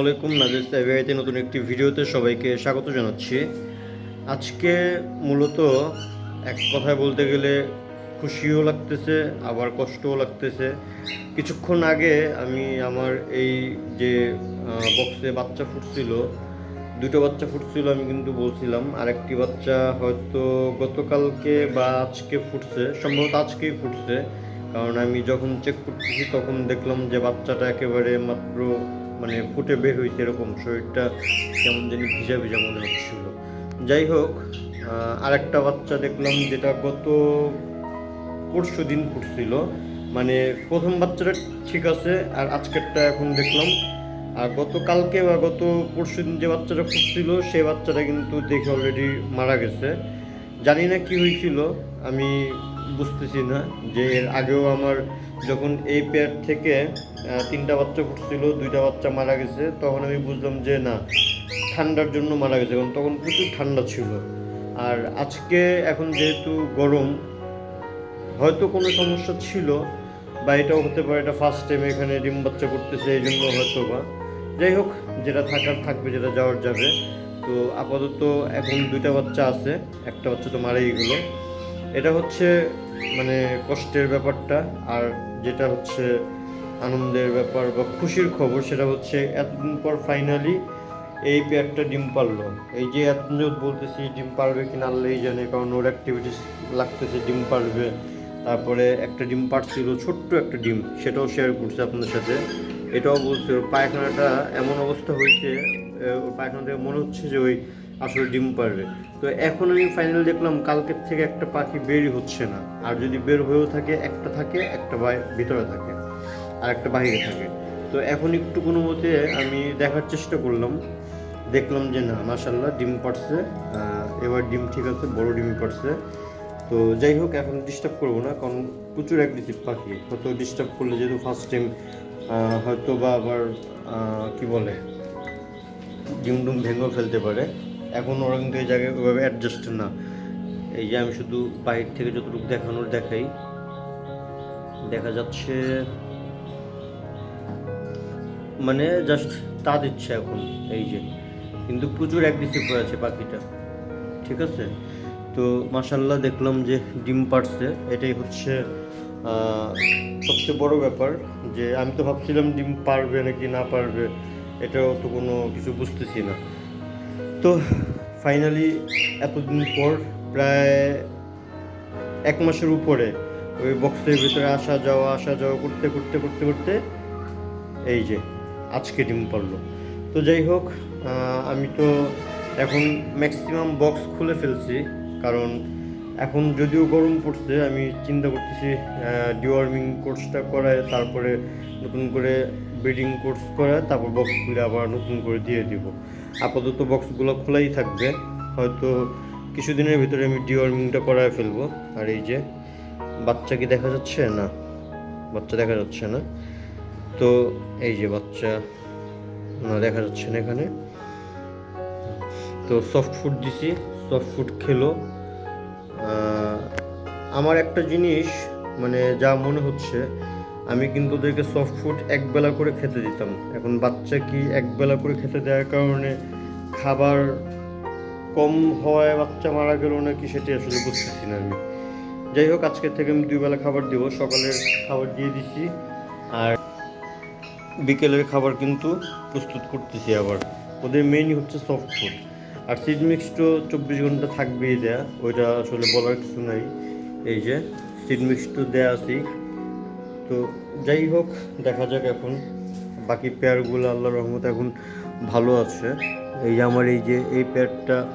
আলাইকুম, নাজির সাইবাইতে নতুন একটি ভিডিওতে সবাইকে স্বাগত জানাচ্ছি। আজকে মূলত এক কথায় বলতে গেলে খুশিও লাগতেছে, আবার কষ্টও লাগতেছে। কিছুক্ষণ আগে আমি আমার এই যে বক্সে বাচ্চা ফুটছিল, দুটো বাচ্চা ফুটছিল আমি কিন্তু বলছিলাম। আরেকটি বাচ্চা হয়তো গতকালকে বা আজকে ফুটছে, সম্ভবত আজকেই ফুটছে। কারণ আমি যখন চেক করতেছি তখন দেখলাম যে বাচ্চাটা একেবারে মাত্র মানে ফুটে বের হয়েছে এরকম শরীরটা কেমন জানি ভিজা ভিজা মনে হচ্ছিল। যাই হোক আরেকটা বাচ্চা দেখলাম যেটা গত পরশু দিন ফুটছিল। মানে প্রথম বাচ্চাটা ঠিক আছে, আর আজকেরটা এখন দেখলাম। আর গতকালকে বা গত পরশু দিন যে বাচ্চাটা ফুটছিল, সেই বাচ্চাটা কিন্তু দেখে অলরেডি মারা গেছে। জানি না কি হয়েছিল আমি বুঝতেছি না যে এর আগেও আমার যখন এই পেয়ার থেকে তিনটা বাচ্চা ফুটছিল দুইটা বাচ্চা মারা গেছে, তখন আমি বুঝলাম যে না, ঠান্ডার জন্য মারা গেছে, কারণ তখন প্রচুর ঠান্ডা ছিল। আর আজকে এখন যেহেতু গরম, হয়তো কোনো সমস্যা ছিল, বা এটাও হতে পারে এটা ফার্স্ট টাইম এখানে ডিম বাচ্চা করতেছে, এই জন্য হয়তো বা যাই হোক, যেটা থাকার থাকবে, যেটা যাওয়ার যাবে। তো আপাতত এখন দুইটা বাচ্চা আছে, একটা বাচ্চা তো মারাই গেলো। এটা হচ্ছে মানে কষ্টের ব্যাপারটা, আর যেটা হচ্ছে আনন্দের ব্যাপার বা খুশির খবর সেটা হচ্ছে এতদিন পর ফাইনালি এই পেয়ারটা ডিম পারল। এই যে এতদিন বলতেছি ডিম পারবে কিনা আল্লাহই জানে, কারণ ওর অ্যাক্টিভিটিস লাগতেছে, ডিম পারবে। তারপরে একটা ডিম পারছিল, ছোট্ট একটা ডিম, সেটাও শেয়ার করছে আপনাদের সাথে। এটাও বলছে, ওর পায়খানাটা এমন অবস্থা হয়েছে ওর পায়খানা থেকে মনে হচ্ছে যে ওই আসলে ডিম পারবে। তো এখন আমি ফাইনাল দেখলাম কালকের থেকে একটা পাখি বেরই হচ্ছে না। আর যদি বের হয়েও থাকে, একটা থাকে, একটা ভিতরে থাকে, আর একটা বাইরে থাকে। তো এখন একটু কোনো মতে আমি দেখার চেষ্টা করলাম। দেখলাম যে না মাসাল্লাহ ডিম পারছে। এবার ডিম ঠিক আছে, বড় ডিম পারছে। তো যাই হোক, এখন ডিস্টার্ব করব না, কারণ প্রচুর অ্যাগ্রেসিভ পাখি। হয়তো ডিস্টার্ব করলে যেহেতু ফার্স্ট টাইম হয়তো বা আবার কি বলে ডিম ডুম ভেঙেও ফেলতে পারে। এখন ওরা কিন্তু এই জায়গায় ওইভাবে অ্যাডজাস্ট না। এই যে আমি শুধু বাইরে থেকে যতটুকু দেখানোর দেখাই, দেখা যাচ্ছে মানে জাস্ট তা দিচ্ছে এখন এই যে। কিন্তু প্রচুর অ্যাগ্রেসিভ হয়ে আছে পাখিটা, ঠিক আছে? তো মাসাল্লাহ দেখলাম যে ডিম পারছে এটাই হচ্ছে সবচেয়ে বড় ব্যাপার যে আমি তো ভাবছিলাম ডিম পারবে নাকি না পারবে এটাও তো কোনো কিছু বুঝতেছি না। তো ফাইনালি এতদিন পর প্রায় এক মাসের উপরে ওই বক্সের ভিতরে আসা যাওয়া আসা যাওয়া করতে করতে করতে করতে এই যে আজকে ডিম পড়ল তো যাই হোক আমি তো এখন ম্যাক্সিমাম বক্স খুলে ফেলছি, কারণ এখন যদিও গরম পড়ছে, আমি চিন্তা করতেছি ডিওয়ার্মিং কোর্সটা করায়, তারপরে নতুন করে ব্রিডিং কোর্স করায়, তারপর বক্স খুলে আবার নতুন করে দিয়ে দিব। আপাতত বক্সগুলো খোলাই থাকবে। হয়তো কিছুদিনের ভিতরে আমি ডিওয়ার্মিংটা করায় ফেলব। আর এই যে, বাচ্চা কি দেখা যাচ্ছে? না, বাচ্চা দেখা যাচ্ছে না। তো এই যে বাচ্চা, না, দেখা যাচ্ছে না এখানে। তো সফট ফুড দিছি সফট ফুড খেলো। আমার একটা জিনিস মানে যা মনে হচ্ছে আমি কিন্তু ওদেরকে সফট ফুড একবেলা করে খেতে দিতাম। এখন বাচ্চা কি একবেলা করে খেতে দেওয়ার কারণে খাবার কম হওয়ায় বাচ্চা মারা গেল নাকি সেটি আসলে বুঝতেছি না আমি। যাই হোক, আজকের থেকে আমি দুই বেলা খাবার দিব। সকালের খাবার দিয়ে দিছি আর বিকেলের খাবার কিন্তু প্রস্তুত করতেছি আবার। ওদের মেইনই হচ্ছে সফট ফুড আর সিড মিক্স তো চব্বিশ ঘণ্টা থাকবেই দেয়া। ওইটা আসলে বলার কিছু নাই। এই যে সিড মিক্স তো দেয়া আছেই। তো যাই হোক, দেখা যাক এখন। বাকি পেয়ারগুলো আল্লাহ রহমত এখন ভালো আছে। এই আমার এই যে, এই পেয়ারটা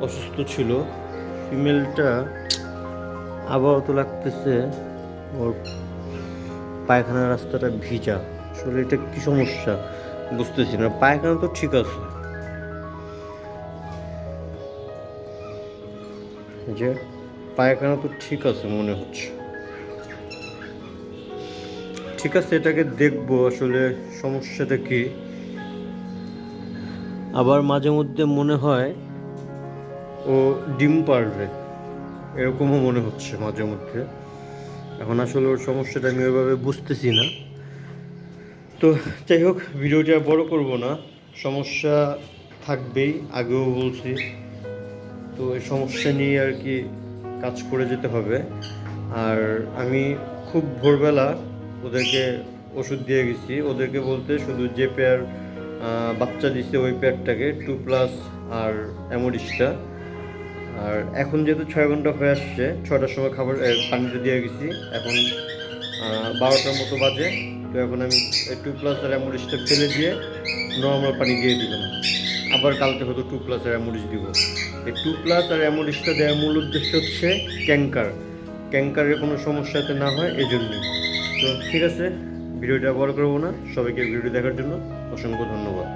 অসুস্থ ছিল। ফিমেলটা আবহাওয়া তো লাগতেছে। ওর পায়খানার রাস্তাটা ভিজা। আসলে এটা কী সমস্যা? বুঝতেছি না। পায়খানা তো ঠিক আছে। যে পায়খানা তো ঠিক আছে মনে হচ্ছে। ঠিক আছে, এটাকে দেখব আসলে সমস্যাটা কি। আবার মাঝে মধ্যে মনে হয় ও ডিম পারবে, এরকমও মনে হচ্ছে মাঝে মধ্যে। এখন আসলে ওর সমস্যাটা আমি ওইভাবে বুঝতেছি না। তো যাই হোক, ভিডিওটা বড় করব না, সমস্যা থাকবেই, আগেও বলছি। তো এই সমস্যা নিয়ে আর কি কাজ করে যেতে হবে। আর আমি খুব ভোরবেলা ওদেরকে ওষুধ দিয়ে গেছি। ওদেরকে বলতে শুধু যে পেয়ার বাচ্চা দিছে ওই পেয়ারটাকে টু প্লাস আর অ্যামোডিসটা আর এখন যেহেতু ছয় ঘণ্টা হয়ে আসছে ছটার সময় খাবার এ, পানিটা দিয়ে গেছি। এখন বারোটার মতো বাজে। তো এখন আমি টু প্লাস আর অ্যামোডিসটা ফেলে দিয়ে নর্মাল পানি দিয়ে দিলাম। আবার কালকে হয়তো টু প্লাস আর অ্যামোডিস দিব। এই টু প্লাস আর অ্যামোডিসটা দেওয়ার মূল উদ্দেশ্য হচ্ছে ক্যাঙ্কার ক্যাঙ্কারের কোনো সমস্যা যাতে না হয় এজন্যই। তো ঠিক আছে ভিডিওটা বড় করব না। সবাইকে ভিডিও দেখার জন্য অসংখ্য ধন্যবাদ।